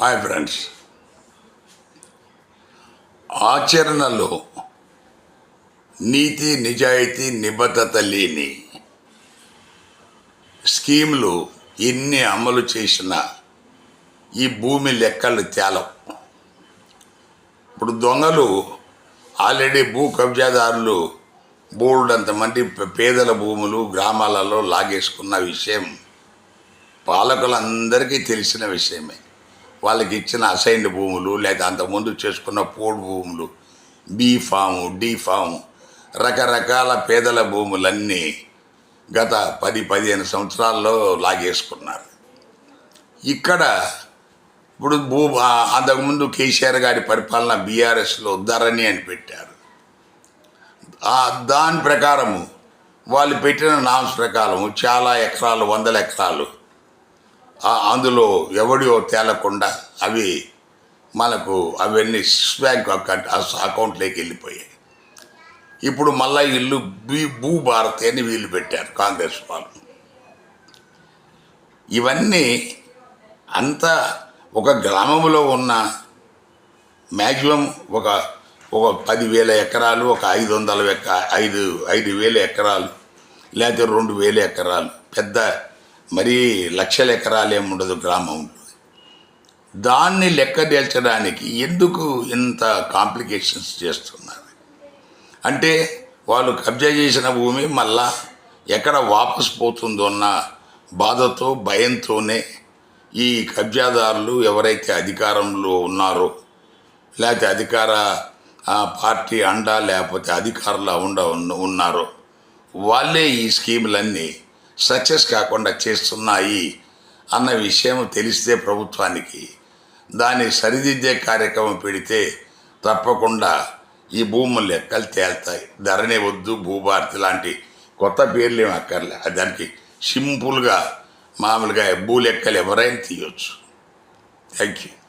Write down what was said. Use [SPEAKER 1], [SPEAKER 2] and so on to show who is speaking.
[SPEAKER 1] Hi friends. ఆచరణలో నీతి నిజాయితీ నిబద్ధత లేని స్కీములు ఎన్ని అమలు చేసినా ఈ భూమి లెక్కలు తేలం ఇప్పుడు దొంగలు ఆల్రెడీ భూ కబ్జాదారులు బోల్డంత మంది పేదల భూములు గ్రామాలలో లాగేసుకున్న విషయం పాలకులందరికీ తెలిసిన విషయమే. వాళ్ళకి ఇచ్చిన అసైన్డ్ భూములు లేదా అంతకుముందు చేసుకున్న పోడు భూములు బీ ఫాము డి ఫాము రకరకాల పేదల భూములన్నీ గత పది పదిహేను సంవత్సరాల్లో లాగేసుకున్నారు. ఇక్కడ ఇప్పుడు భూ అంతకుముందు కేసీఆర్ గారి పరిపాలన బీఆర్ఎస్లో ధరణి అని పెట్టారు. దాని ప్రకారము వాళ్ళు పెట్టిన నామ్స్ ప్రకారం చాలా ఎకరాలు వందల ఎకరాలు అందులో ఎవడో తేలకుండా అవి మనకు అవన్నీ బ్యాంక్ అకౌంట్ అకౌంట్లోకి వెళ్ళిపోయాయి. ఇప్పుడు మళ్ళా ఇల్లు భూ భూ భారతి అని వీళ్ళు పెట్టారు కాంగ్రెస్ వాళ్ళు. ఇవన్నీ అంతా ఒక గ్రామంలో ఉన్న మ్యాక్సిమం ఒక ఒక పదివేల ఎకరాలు ఒక ఐదు వందల ఎక ఐదు ఐదు వేల ఎకరాలు లేకపోతే రెండు వేల ఎకరాలు పెద్ద మరీ లక్షల ఎకరాలు ఏమి ఉండదు ఉంటుంది దాన్ని లెక్క తేల్చడానికి ఎందుకు ఇంత కాంప్లికేషన్స్ చేస్తున్నారు? అంటే వాళ్ళు కబ్జా చేసిన భూమి మళ్ళా ఎక్కడ వాపస్ పోతుందో అన్న బాధతో భయంతోనే ఈ కబ్జాదారులు ఎవరైతే అధికారంలో ఉన్నారో లేకపోతే అధికార ఆ, పార్టీ అండా లేకపోతే అధికారులు ఉండ ఉన్నారో వాళ్ళే ఈ స్కీములన్నీ సక్సెస్ కాకుండా చేస్తున్నాయి అన్న విషయం తెలిస్తే ప్రభుత్వానికి. దాన్ని సరిదిద్దే కార్యక్రమం పెడితే తప్పకుండా ఈ భూములు లెక్కలు తేల్తాయి. ధరణి వద్దు భూభారతి లాంటి కొత్త పేర్లు ఏమి అక్కర్లే. దానికి సింపుల్గా మామూలుగా భూ లెక్కలు ఎవరైనా తీయొచ్చు. Thank you.